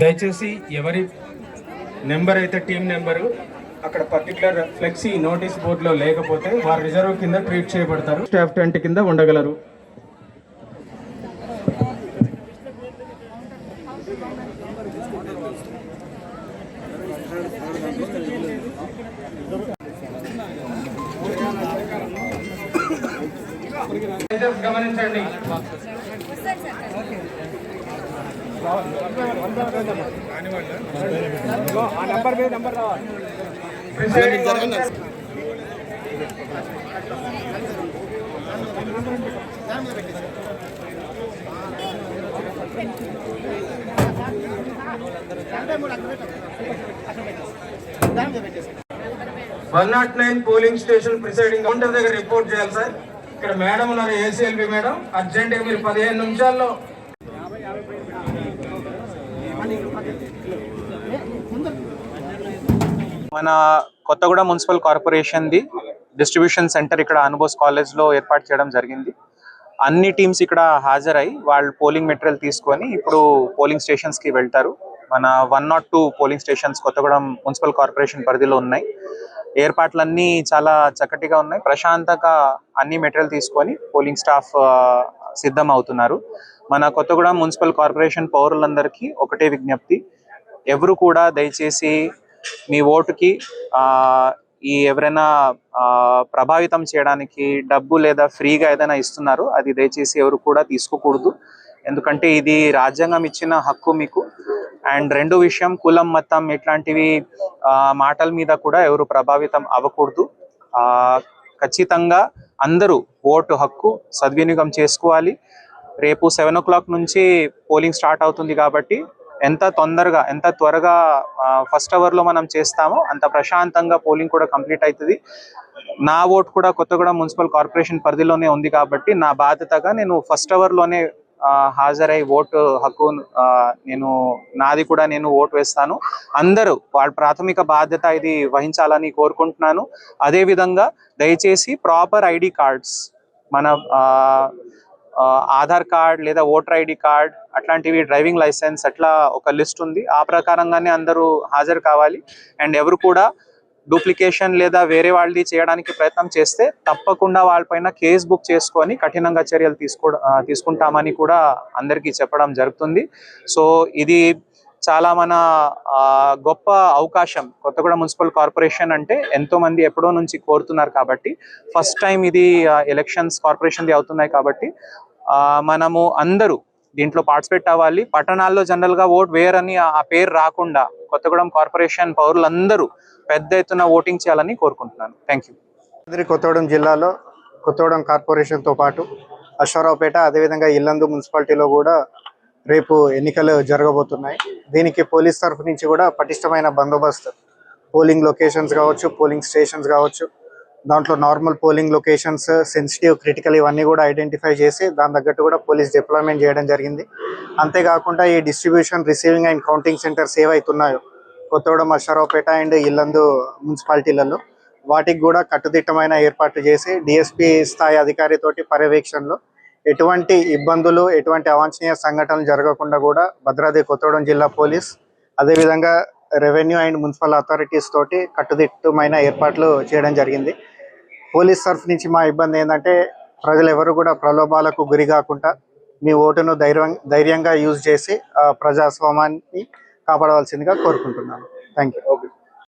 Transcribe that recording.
దయచేసి ఎవరి నెంబర్ అయితే టీం నెంబరు అక్కడ పర్టికులర్ ఫ్లెక్సీ నోటీస్ బోర్డులో లేకపోతే వారు రిజర్వ్ కింద ట్రీట్ చేయబడతారు. స్టాఫ్ టెంట్ కింద ఉండగలరు. గమనించండి one naught nine polling station presiding counter దగ్గర రిపోర్ట్ చేయాలి సార్. ఇక్కడ మేడం ఉన్నారు ఏసీఎల్బి మేడం. అర్జెంటుగా మీరు పదిహేను నిమిషాల్లో మన కొత్తగూడ మున్సిపల్ కార్పొరేషన్ది డిస్ట్రిబ్యూషన్ సెంటర్ ఇక్కడ అనుబోస్ కాలేజ్లో ఏర్పాటు చేయడం జరిగింది. అన్ని టీమ్స్ ఇక్కడ హాజరై వాళ్ళు పోలింగ్ మెటీరియల్ తీసుకొని ఇప్పుడు పోలింగ్ స్టేషన్స్కి వెళ్తారు. మన one not two polling stations Kothagudem municipal corporation పరిధిలో ఉన్నాయి. ఏర్పాట్లన్నీ చాలా చక్కటిగా ఉన్నాయి. ప్రశాంతంగా అన్ని మెటీరియల్ తీసుకొని పోలింగ్ స్టాఫ్ సిద్ధం అవుతున్నారు. మన కొత్తగూడెం మున్సిపల్ కార్పొరేషన్ పౌరులందరికీ ఒకటే విజ్ఞప్తి. ఎవరు కూడా దయచేసి మీ ఓటుకి ఆ, ఈ ఎవరైనా ఆ, ప్రభావితం చేయడానికి డబ్బు లేదా ఫ్రీగా ఏదైనా ఇస్తున్నారు అది దయచేసి ఎవరు కూడా తీసుకోకూడదు. ఎందుకంటే ఇది రాజ్యాంగం ఇచ్చిన హక్కు మీకు. అండ్ రెండు విషయం కులం మతం ఇట్లాంటివి ఆ, మాటల మీద కూడా ఎవరు ప్రభావితం అవ్వకూడదు. ఆ, ఖచ్చితంగా అందరూ ఓటు హక్కు సద్వినియోగం చేసుకోవాలి. రేపు సెవెన్ ఓ క్లాక్ నుంచి పోలింగ్ స్టార్ట్ అవుతుంది కాబట్టి ఎంత తొందరగా ఎంత త్వరగా ఫస్ట్ అవర్లో మనం చేస్తామో అంత ప్రశాంతంగా పోలింగ్ కూడా కంప్లీట్ అవుతుంది నా ఓట్ కూడా కొత్తగూడెం మున్సిపల్ కార్పొరేషన్ పరిధిలోనే ఉంది కాబట్టి నా బాధ్యతగా నేను ఫస్ట్ అవర్లోనే హాజరై ఓటు హక్కు నేను నాది కూడా నేను ఓటు వేస్తాను. అందరూ వాళ్ళ ప్రాథమిక బాధ్యత ఇది వహించాలని కోరుకుంటున్నాను. అదే విధంగా దయచేసి ప్రాపర్ ఐడి కార్డ్స్ మన ఆ, ఆధార్ కార్డ్ లేదా ఓటర్ ఐడి కార్డ్ అట్లాంటివి డ్రైవింగ్ లైసెన్స్ అట్లా ఒక లిస్ట్ ఉంది. ఆ ప్రకారంగానే అందరూ హాజరు కావాలి. అండ్ ఎవరు కూడా డూప్లికేషన్ లేదా వేరే వాళ్ళది చేయడానికి ప్రయత్నం చేస్తే తప్పకుండా వాళ్ళపైన కేసు బుక్ చేసుకొని కఠినంగా చర్యలు తీసుకో తీసుకుంటామని కూడా అందరికీ చెప్పడం జరుగుతుంది. సో ఇది చాలా మన ఆ, గొప్ప అవకాశం. కొత్తగూడ మున్సిపల్ కార్పొరేషన్ అంటే ఎంతో మంది ఎప్పుడో నుంచి కోరుతున్నారు కాబట్టి ఫస్ట్ టైం ఇది ఎలక్షన్స్ కార్పొరేషన్ది అవుతున్నాయి కాబట్టి మనము అందరూ దీంట్లో పార్టిసిపేట్ అవ్వాలి. పట్టణాల్లో జనరల్గా ఓట్ వేయరని ఆ ఆ పేరు రాకుండా కొత్తగూడెం కార్పొరేషన్ పౌరులందరూ పెద్ద ఎత్తున ఓటింగ్ చేయాలని కోరుకుంటున్నాను. థ్యాంక్ యూ కొత్తగూడెం జిల్లాలో కొత్తగూడెం కార్పొరేషన్తో పాటు అశ్వరావుపేట అదేవిధంగా ఇల్లందు మున్సిపాలిటీలో కూడా రేపు ఎన్నికలు జరగబోతున్నాయి. దీనికి పోలీస్ తరఫు నుంచి కూడా పటిష్టమైన బందోబస్తు. పోలింగ్ లొకేషన్స్ కావచ్చు పోలింగ్ స్టేషన్స్ కావచ్చు దాంట్లో normal polling locations sensitive critical ఇవన్నీ కూడా ఐడెంటిఫై చేసి దాని తగ్గట్టు కూడా పోలీస్ డిప్లాయ్మెంట్ చేయడం జరిగింది. అంతేకాకుండా ఈ distribution receiving and counting centres ఏవైతున్నాయో కొత్తగూడెం అశ్వరావుపేట అండ్ ఇల్లందు మున్సిపాలిటీలలో వాటికి కూడా కట్టుదిట్టమైన ఏర్పాట్లు చేసి డిఎస్పి స్థాయి అధికారితోటి పర్యవేక్షణలో ఎటువంటి ఇబ్బందులు ఎటువంటి అవాంఛనీయ సంఘటనలు జరగకుండా కూడా భద్రాద్రి కొత్తగూడెం జిల్లా పోలీస్ అదేవిధంగా రెవెన్యూ అండ్ మున్సిపల్ అథారిటీస్ తోటి కట్టుదిట్టమైన ఏర్పాట్లు చేయడం జరిగింది. పోలీస్ తరఫు నుంచి మా ఇబ్బంది ఏంటంటే ప్రజలు ఎవరు కూడా ప్రలోభాలకు గురి కాకుండా మీ ఓటును ధైర్యం ధైర్యంగా యూజ్ చేసి ప్రజాస్వామాన్ని ప్రజాస్వామ్యాన్ని కాపాడవలసిందిగా కోరుకుంటున్నాను. Thank you